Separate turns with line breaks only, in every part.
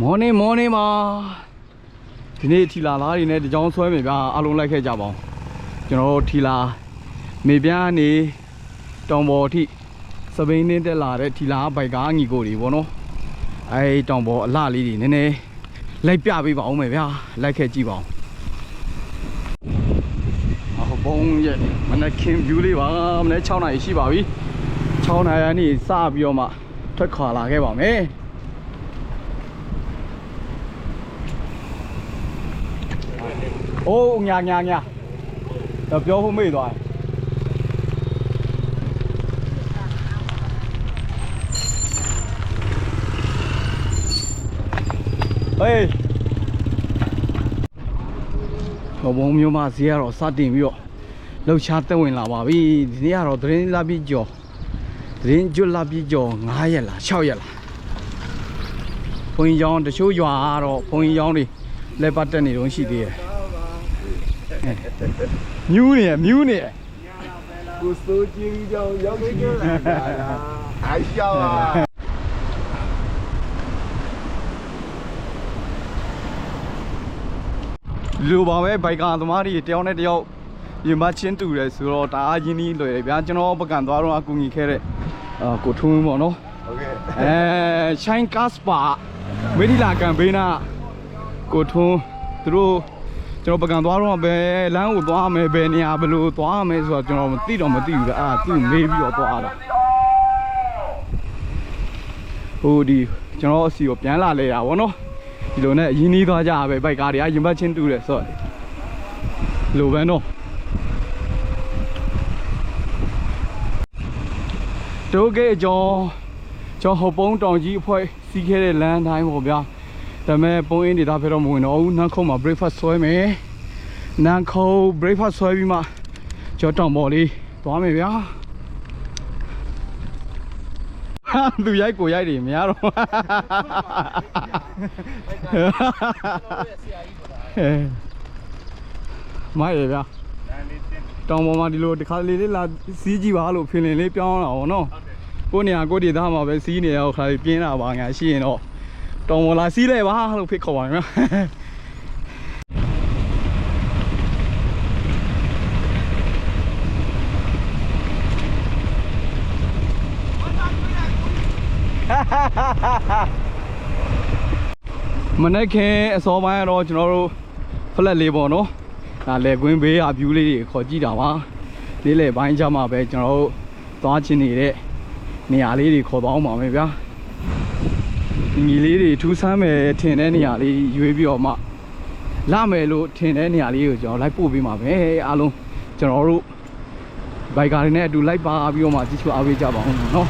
မော် ning မော် ning ပါဒီနေ့ထီလာလားတွေနဲ့တကြောင်ဆွဲမယ်ဗျာအားလုံးလိုက်ခဲ့ကြပါအောင်ကျွန်တော်တို့ထီလာမေပြားနေတောင်ပေါ်အထိစပိန်နဲ့တက်လာတဲ့ထီလာဘိုက်ကားညီကိုတွေပေါ့နော်အဲတောင်ပေါ်အလှလေးတွေနည်းနည်းလိုက်ပြပေးပါအောင်မယ်ဗျာလိုက်ခဲ့ကြည့်ပါအောင်အဟောဘုံရဲ့မနက်ခင်း view လေးပါမနေ့6နာရီရှိပါပြီ6နာရီကနေစပြီးတော့မှထွက်ခွာလာခဲ့ပါမယ် အိုးညာညာညာတော့ပြောဖို့မေ့သွားတယ်ဟေးဘဘုံမျိုးမဈေးကတော့စတင်ပြီးတော့လှုပ်ရှားတက်ဝင်လာပါပြီဒီနေ့ကတော့သတင်းလာပြီးကြော်သတင်းကျွတ်လာပြီးကြော်9ရက်လား6ရက်လားဘုံကြီးကျောင်းတချို့ရွာကတော့ဘုံကြီးကျောင်းတွေလက်ပတ်တက်နေတော့ရှိသေးတယ် မြူးနေရမြူးနေရ
ကိုစိုးချင်းကြောင်ရောက်ကြည့်လာတာအရှာပါ
လူပါပဲဘိုက်ကသမားတွေတယောက်နဲ့တယောက်ရင်မချင်းတူတယ်ဆိုတော့ဒါအရင်းကြီးလွယ်ဗျာကျွန်တော်ပကံသွားတော့အကူညီခဲ့တဲ့ကိုထွန်းပေါ့နော်
ဟုတ်ကဲ့
အဲရှိုင်းကတ်စပါမေဒီလာကမ်ပိန်းကကိုထွန်းသူတို့ ကျွန်တော်ပကံသွားတော့ဘယ်လမ်းကိုသွားမယ်ဘယ်နေရာဘယ်လိုသွားမယ်ဆိုတော့ကျွန်တော်မသိတော့မသိဘူးဗျအာသူမေးပြီးတော့သွားတာဟိုဒီကျွန်တော်အစီကိုပြန်လာလဲတာဗောနော်ဒီလိုနဲ့ရင်းနှီးသွားကြတာပဲဘိုက်ကားတွေကရင်ဘတ်ချင်းတူတယ်ဆိုတော့ဒီလိုပဲနော်တိုးဂိတ်အကျော်ကျွန်တော်ဟိုပုံးတောင်ကြီးအဖွဲစီးခဲ့တဲ့လမ်းတိုင်းပေါ့ဗျာ ဒါပေမဲ့ပုံးအင်းဒေတာဖဲတော့မဝင်တော့ဘူးနန်းခုံးမှာ breakfast ဆွဲမယ်နန်းခုံး breakfast ဆွဲပြီးမှကျွန်တော်တောင်ပေါ်လေးသွားမယ်ဗျာဟာသူရိုက်ကိုရိုက်တယ်မရတော့မိုက်ရဗျာတောင်ပေါ်မှာဒီလိုတစ်ခါလေးလေးလာစီးကြည့်ပါလို့ဖင်လင်လေးပြောင်းလာအောင်နော်ကိုနေရာကိုဒေသမှာပဲစီးနေရောက်ခါလေးပြင်းတာပါငါရှိရင်တော့ တောင်ပေါ်လာစီးလိုက်ပါလို့ဖိတ်ခေါ်ပါမယ်မနေ့ကအစောပိုင်းကတော့ကျွန်တော်တို့ဖလက်လေးပေါ့နော်ဒါလေကွင်းဘေးအဗျူးလေးတွေခေါ်ကြည့်တာပါနေ့လေပိုင်းကြမှာပဲကျွန်တော်တို့သွားချင်နေတဲ့နေရာလေးတွေခေါ်သွားအောင်ပါမယ်ဗျာဒီ ညီလေးတွေထူးဆန်းမယ်ထင်တဲ့နေရာလေးရွေးပြီးတော့မှလာမယ်လို့ထင်တဲ့နေရာလေးကိုကျွန်တော်လိုက်ပို့ပေးမှာပဲအားလုံးကျွန်တော်တို့ဘိုက်ကာတွေနဲ့အတူလိုက်ပါပြီးတော့မှကြည့်ချအားပေးကြပါအောင်နော်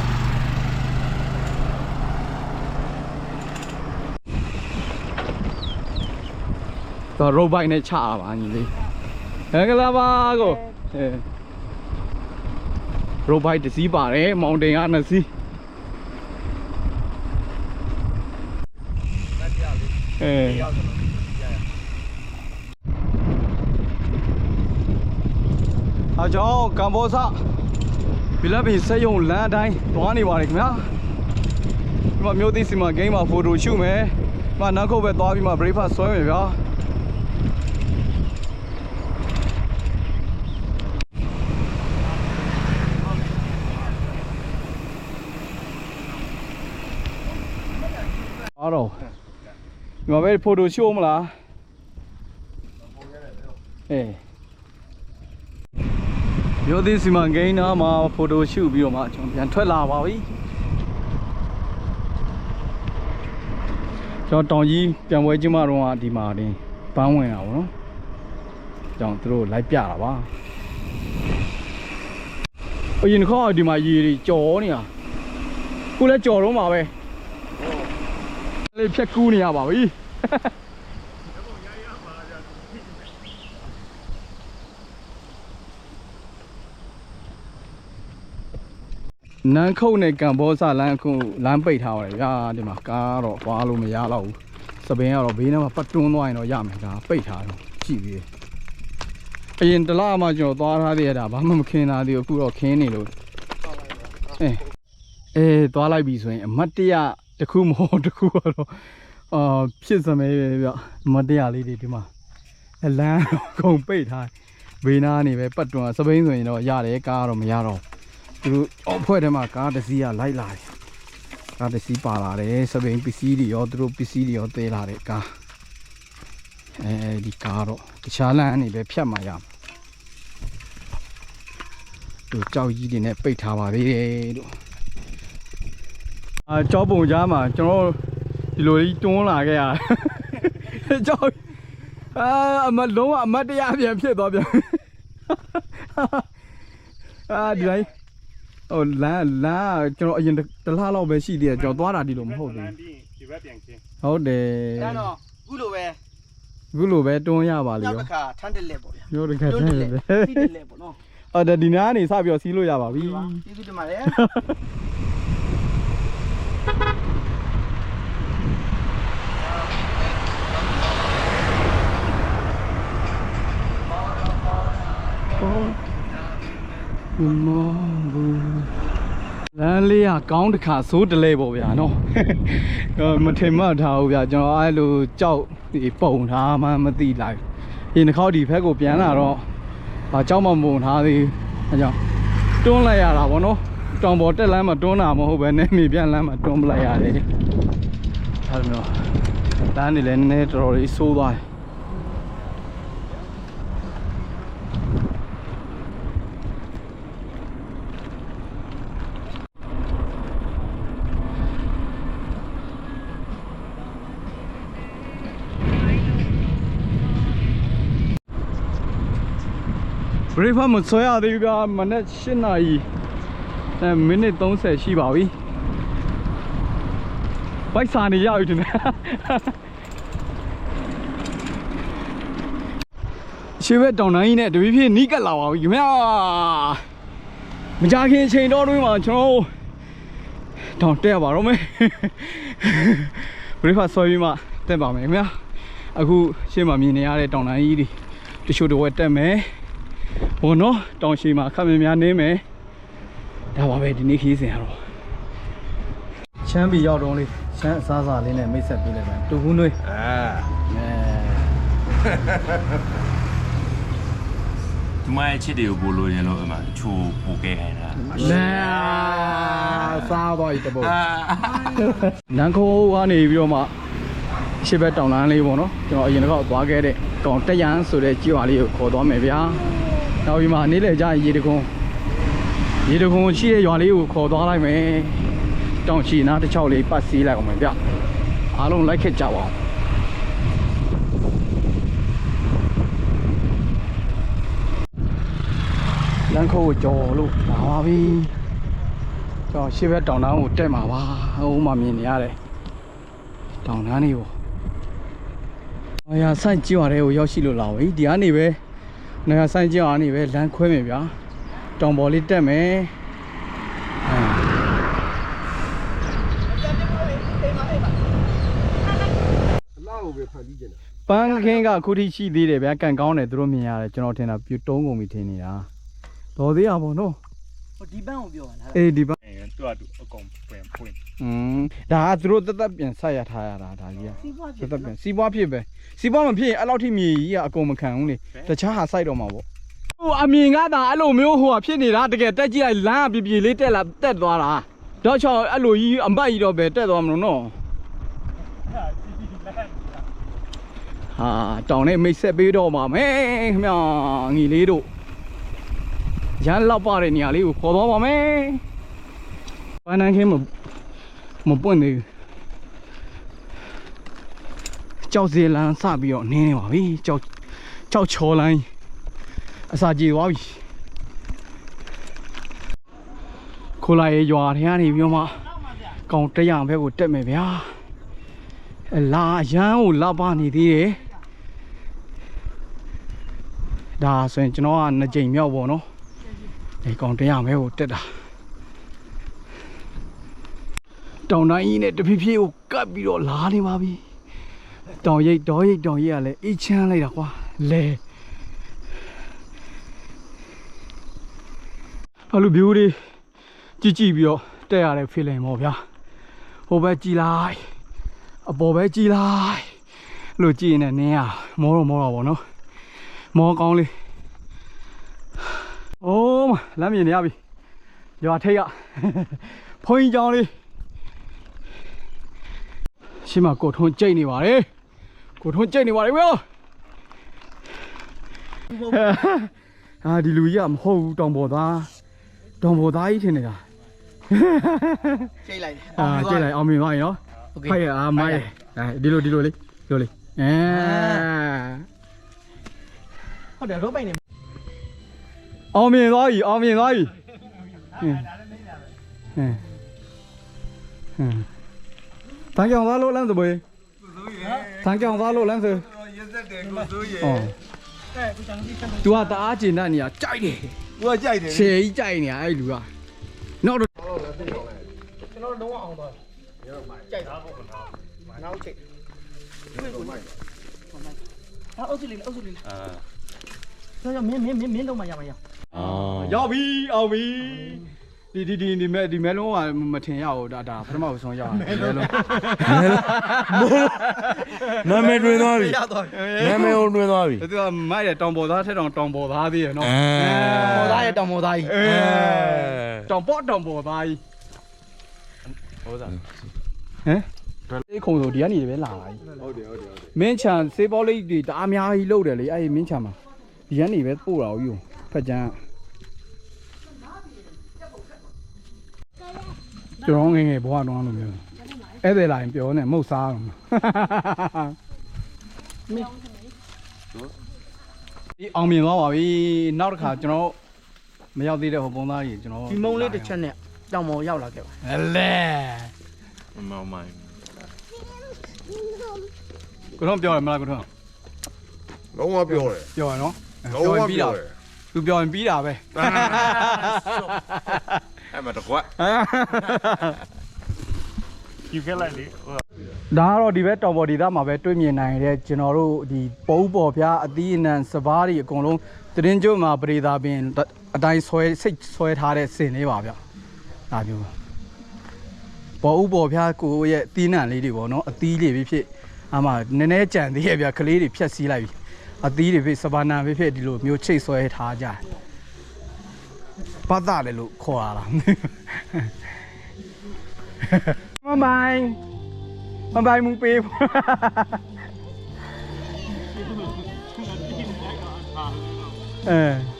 တော့ရိုဘိုက်နဲ့ချတာပါညီလေးဟဲ့ကလာပါကိုအဲရိုဘိုက်တစ်စီးပါတယ်မောင်တင်ကနှစ်စီး အဲအကြောင်းကမ္ဘောဇဘီလဘီစက်ယုံလမ်းအတိုင်းသွားနေပါတယ်ခင်ဗျာဒီမှာမျိုးသိစီမှာဂိမ်းမှာဖိုတိုရှုမယ်ဒီမှာနောက်ခုတ်ပဲသွားပြီးမှ breakfast ဆွဲမယ်ဗျာအားတော့ ဒီမှာပဲဖိုတိုရှိုးမလားအေးမျိုးသိစီမံကိန်းနားမှာဖိုတိုရှုပြီးတော့မှကျွန်တော်ပြန်ထွက်လာပါပြီကျွန်တော်တောင်ကြီးပြန်ပွဲကျင်းမတော့ကဒီမှာတင်ပန်းဝင်တာဗောနော်ကြောင့်သူတို့လိုက်ပြတာပါအရင်ခေါက်ဒီမှာရေတွေကြော်နေတာခုလည်းကြော်တော့မှာပဲ လေးဖြက်ကူးနေရပါပြီနန်းခုတ်နဲ့ကံဘောဇလမ်းအခုလမ်းပိတ်ထားပါတယ်ဗျာဒီမှာကားတော့သွားလို့မရတော့ဘူးစပင်းကတော့ဘေးနားမှာပတ်တွန်းသွားရင်တော့ရမယ်ဒါပိတ်ထားတော့ကြည့်ပြီးအရင်တစ်လမှကျွန်တော်သွားထားသေးရတာဘာမှမခင်းသားသေးဘူးအခုတော့ခင်းနေလို့အဲအေးသွားလိုက်ပြီဆိုရင်အမတ်တရ တစ်ခုမဟုတ်တစ်ခုကတော့အာဖြစ်စမဲပဲဗျမတရားလေးတွေဒီမှာအလန်းကုံပိတ်ထားဘေးနားနေပဲပတ်တွန်းစပိန်ဆိုရင်တော့ရတယ်ကားကတော့မရတော့ဘူးသူတို့အော်ဖွဲ့ထဲမှာကားတစ်စီးကလိုက်လာတယ်ကားတစ်စီးပါလာတယ်စပိန်ပစ္စည်းတွေရောသူတို့ပစ္စည်းတွေရောသေးလာတယ်ကားအဲဒီကားတော့တခြားလမ်းအနေပဲဖြတ်มาရမှာသူကြောက်ကြီးတွေနဲ့ပိတ်ထားပါသေးတယ်တို့ အာကြောပုံကြားမှာကျွန်တော်ဒီလိုကြီးတွန်းလာခဲ့ရတယ်ကြောက်အာအမလုံးဝအမတ်တရားပြန်ဖြစ်သွားပြန်အာဒီလိုက်ဟိုလမ်းလမ်းကျွန်တော်အရင်တစ်လားလောက်ပဲရှိသေးတယ်ကျွန်တော်သွားတာဒီလိုမဟုတ်သေး
ဒီဘက်ပြန်ချင်း
ဘူးဟုတ်တယ်
အဲ့တော့ခုလိုပဲ
အခုလိုပဲတွန်းရပါလေ
နောက်
ရော
တစ်ခါထန်းတက်လက်ပေါ့ဗျာ
ပြောတကယ်
တွ
တ
န်း
ည်း
တက်လက်
ပဲ
ပြီးတက်လက်ပေါ့နော်
အော်ဒါဒီနားကနေစပြီးတော့စီးလို့ရပါပြီ
ဒီပါကျေးဇူးတင်ပါတယ်
မောဘူးလမ်းလေးကကောင်းတစ်ခါစိုးတလဲပေါ့ဗျာနော်ဟိုမထင်မှတ်ထားဘူးဗျာကျွန်တော်အဲ့လိုကြောက်ဒီပုံထားမှမသိလိုက်ဒီတစ်ခေါက်ဒီဘက်ကိုပြန်လာတော့ဘာကြောက်မှမပုံထားသေးဘူးအဲကြောင့်တွန်းလိုက်ရတာပေါ့နော်တောင်ပေါ်တက်လမ်းမှာတွန်းတာမဟုတ်ပဲနဲ့မြေပြန်လမ်းမှာတွန်းပလိုက်ရတယ်အဲ့လိုမျိုးလမ်းနေလည်းနည်းနည်းတော်တော်လေးစိုးသွားတယ် ဘရိဖတ်မဆွဲရသေးဘူးဗျာမနေ့၈နာရီအဲမိနစ်30ရှိပါပြီဘိုက်စာနေရပြီတင်တယ်ရှေ့ဘက်တောင်တိုင်းကြီးနဲ့တပည့်ဖြစ်နီးကပ်လာပါပြီခင်ဗျာမကြခင်အချိန်တော်တွင်းမှာကျွန်တော်တို့တောင်တက်ရပါတော့မယ်ဘရိဖတ်ဆွဲပြီးမှတက်ပါမယ်ခင်ဗျာအခုရှေ့မှာမြင်နေရတဲ့တောင်တိုင်းကြီးတွေတချို့တော့တက်မယ် ဟိုနော်တောင်ရှိမှာခက်မြများနေမယ်ဒါပါပဲဒီနေ့ခီးစဉ်ရတော့ချမ်းပြီရောက်တော့လေးချမ်းအစားအစာလေးနဲ့မိတ်ဆက်ပေးလိုက်မယ်တူဘူးနွေး
အာ
အဲ
ဒီမရဲ့ချစ်တွေကိုပို့လို့ရင်လို့အမှချိုးပို့ခဲ့ခိုင်းတာ
လဲစားတော့ဤတပုတ်နန်းခိုးကနေပြီးတော့မှရှေ့ဘက်တောင်လမ်းလေးပေါ့နော်ကျွန်တော်အရင်တစ်ခေါက်သွားခဲ့တဲ့ကောင်တက်ရန်ဆိုတဲ့ကြေးရွာလေးကိုခေါ်သွားမယ်ဗျာ နောက်ပြီးမှနေ့လည်ကျရင်ရေတကုန်းရေတကုန်းရှိတဲ့ရွာလေးကိုခေါ်သွားလိုက်မယ်တောင်ချီနားတစ်ချောက်လေးပတ်စီးလိုက်အောင်မယ်ဗျအားလုံးလိုက်ခဲ့ကြပါအောင်လမ်းခိုးကိုကြော်လို့လာပါပြီကျွန်တော်ရှေ့ဘက်တောင်တန်းကိုတက်မှာပါဟိုမှမြင်နေရတယ်တောင်တန်းလေးကို။အရာဆိုင်ကြည့်ရတယ်ကိုရောက်ရှိလို့လာပြီ။ဒီကနေပဲ နေရာဆိုင်ကြည့်အောင်နေပဲလမ်းခွဲမယ်ဗျာ။တောင်ပေါ်လေးတက်မယ်။အဲ
အလားကိုပဲဖန်ပြီးကျင်တာ
ပန်းခင်းကအခုထိရှိသေးတယ်ဗျာ။ကန်ကောင်းတယ်သူတို့မြင်ရတယ်ကျွန်တော်ထင်တာပြတုံးကုန်ပြီထင်နေတာ။တော်သေးရပါတော့
ဟိုဒီပန်းကိုပြောရတာ။
အေးဒီပန်း
အဲသူကသူအကုန်ပွင့်ပွင့်
อืมဒါကသူတို့တက်တက်ပြန်ဆက်ရထားရတာဒါကြီးက
စီးပွားဖြ
တက်
စ်
တက်ပြန်စီးပွားဖြစ်ပဲစီးပွားမဖြစ်ရင်အဲ့လောက်ထိမြေကြီးကအကုန်မခံဘူးလေတခြားဟာစိုက်တော့မှာပေါ့ဟိုအမြင်ကဒါအဲ့လိုမျိုးဟိုဟာဖြစ်နေတာတကယ်တက်ကြည့်လိုက်လမ်းကပြပြလေးတက်လာတက်သွားတာတော့ချောအဲ့လိုကြီးအမတ်ကြီးတော့ပဲတက်သွားမလို့နော်ဟာတောင်းနေမိတ်ဆက်ပေးတော့မှာမဲခင်ဗျာငီလေးတို့ ရန်လောက်ပါတဲ့နေရာလေးကိုခေါ်သွားပါမယ်ပန်းနန်းခင်းမမပွင့်သေးဘူးကြောက်စလန်းစပြီးတော့နင်းနေပါပြီကြောက်ကြောက်ချော်လိုင်းအစာကြေသွားပြီခိုးလာရေရွာထဲကနေပြီးတော့မှကောင်တရံဘက်ကိုတက်မယ်ဗျာအလာရမ်းကိုလာပါနေသေးတယ်ဒါဆိုရင်ကျွန်တော်ကနှစ်ကြိမ်မြောက်ပေါ့နော် ဒီကောင်တရံဘက်ကိုတက်တာတောင်တိုင်းကြီးနဲ့တဖြည်းဖြည်းကိုကပ်ပြီးတော့လာနေပါပြီတောင်ရိပ်တောင်ရိပ်တောင်ရိပ်ကလည်းအေးချမ်းလိုက်တာကွာလဲအလူ view လေးကြည့်ကြည့်ပြီးတော့တက်ရတဲ့ feeling ပေါ့ဗျာဟိုဘက်ကြည်လိုက်အပေါ်ပဲကြည်လိုက်လို့ကြည်နေနင်းရမောတော့မောတော့ဗောနော်မောကောင်းလေး အိုးလမ်းမြင်နေရပြီရွာထိတ်ကဘုန်းကြီးကျောင်းလေးရှင်းမကိုထုံးကြိတ်နေပါတယ်ကိုထုံးကြိတ်နေပါတယ်ဗျာအာဒီလူကြီးကမဟုတ်ဘူးတောင်ပေါ်သားတောင်ပေါ်သားကြီးထင်နေတာ
ကြိတ်လိုက်
အာကြိတ်လိုက်အောင်မြင်ပါ
ရင်နော်
ဖိုက်ရအာမိုင်းအဲဒီလိုဒီလိုလေးဒီလိုလေးအဲ
ဟုတ်တယ်တော့ပိုင်နေ
အောင်မြင်သွားပြီအောင်မြင်သွားပြီဟင်းဟင်းဟင်းတန်ကြောင်သားလို့လမ်းစပွဲတန်ကြောင်သားလို့လမ်းစ
ရစက်တယ်ကိုစိုးရေ
ဩ तू ကတအားကျင်တဲ့နေရာကြိုက်တယ်
သူကကြိုက်တယ်
ရှယ်ကြီးကြိုက်နေရအဲ့လူကနောက်တော့
ကျွန်တော်လုံးဝအောင်သွားကြိုက်တာနောက်ချိန်အောက်စုလေးအောက်စုလေးအာကျွန်တော်မင်းမင်းမင်းမင်းတော့မရမရ
ရောက်ပြီအောင်ပြီဒီဒီဒီဒီမဲဒီမဲလုံးကမထင်ရဘူးဒါဒါပထမဆုံးရအောင်မဲလုံး
နာမည်တွင်သွားပြီ
ရသွားပြီ
နာမည်ကိုတွင်သွားပြီ
သူကမိုက်တယ်တောင်ပေါ်သားထက်တောင်တောင်ပေါ်သားသေးရနော်
မော်သားရဲ့တောင်မော်သားကြီး
အဲတောင်ပေါ်တောင်ပေါ်သားကြီးဟုတ်သားဟမ်ဒီခုံဆိုဒီကနေပဲလာတာကြီး
ဟုတ်တယ်ဟုတ်တယ်ဟုတ်တယ်
မင်းချန်စေးပေါလေးတွေတအားများကြီးလုတ်တယ်လေအဲ့ဒီမင်းချန်မှာဒီကနေပဲပို့တာဦးဖက်ချမ်း ကျွန်တော်ငယ်ငယ်ဘဝတော့လို့မျိုးအဲ့ဒါလာရင်ပြောနေမဟုတ်စားတော့ဒီအောင်မြင်သွားပါပြီနောက်တစ်ခါကျွန်တော်မရောက်သေးတဲ့ဟိုပုံသားကြီးကျွန်တော်
ဒီမုံလေးတစ်ချက်နဲ့တောင်မော်ရောက်လာခဲ့ပါ
အလဲ
မောင်မိုင်း
ကိုတော့ပြောရမလားကိုတော့
လုံးဝပြောတယ်
ပြောရနော်
လုံးဝ
ပြီးတာ
ပြောတယ်
သူပြောရင်ပြီးတာပဲ
အဲ့မှာတကွက်
ယူခဲ့လိုက်လေ
ဒါကတော့ဒီဘက်တောင်ပေါ်ဒေသမှာပဲတွေ့မြင်နိုင်တဲ့ကျွန်တော်တို့ဒီပုံးပေါ်ဖျားအသီးအနှံစပားတွေအကုန်လုံးတရင်ကျုံမှာပရိသာပင်အတိုင်းဆွဲစိတ်ဆွဲထားတဲ့စင်လေးပါဗျဒါမျိုးပေါ်ဥပေါ်ဖျားကိုရဲ့အသီးနှံလေးတွေပေါ့နော်အသီးလေးပဲဖြစ်အမှနည်းနည်းကြံသေးရဲ့ဗျကလေးတွေဖြတ်စည်းလိုက်ပြီအသီးတွေဖြစ်စပါနာပဲဖြစ်ဒီလိုမျိုးချိတ်ဆွဲထားကြတယ် ပတ်တာလေလို့ခေါ်ရတာမမိုင်းမပိုင်မူပေးဘူးအဲ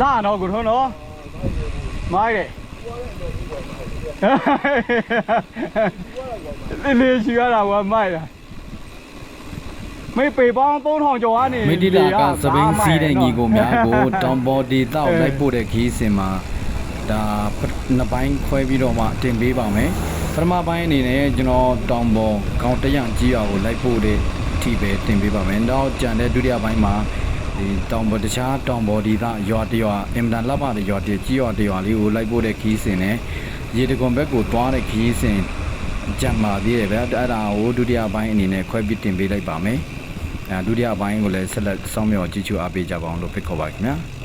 လာတော့ကိုထုံးတော့မိုင်းတယ်လေးလေးရှိရတာကမိုင်းတာမေပေပေါင်း3000ကျော်ကနေ
မိတိလာကသပင်းစီးတဲ့ညီကိုများကိုတောင်ပေါ်ဒေသကိုလိုက်ပို့တဲ့ခီးစင်မှာဒါနှစ်ပိုင်းခွဲပြီးတော့မှတင်ပေးပါမယ်ပထမပိုင်းအနေနဲ့ကျွန်တော်တောင်ပေါ်ခေါင်းတရံကြီးအောင်ကိုလိုက်ပို့တဲ့အထိပဲတင်ပေးပါမယ်နောက်ကြံတဲ့ဒုတိယပိုင်းမှာ ဒီတောင်ပေါ်တခြားတောင်ပေါ်ဒေသရွာတရွာအင်မတန်လှပတဲ့ရွာတကြီးရွာတရွာလေးကိုလိုက်ပို့တဲ့ခီးစင်နဲ့ရေတကွန်ဘက်ကိုသွားတဲ့ခီးစင်ကြံပါသေးတယ်ဗျအဲ့ဒါကိုဒုတိယပိုင်းအနေနဲ့ခွဲပြီးတင်ပေးလိုက်ပါမယ်အဲဒုတိယပိုင်းကိုလည်းဆက်လက်စောင့်မျှော်ကြည့်ချူအားပေးကြပါအောင်လို့ဖိတ်ခေါ်ပါခင်ဗျာ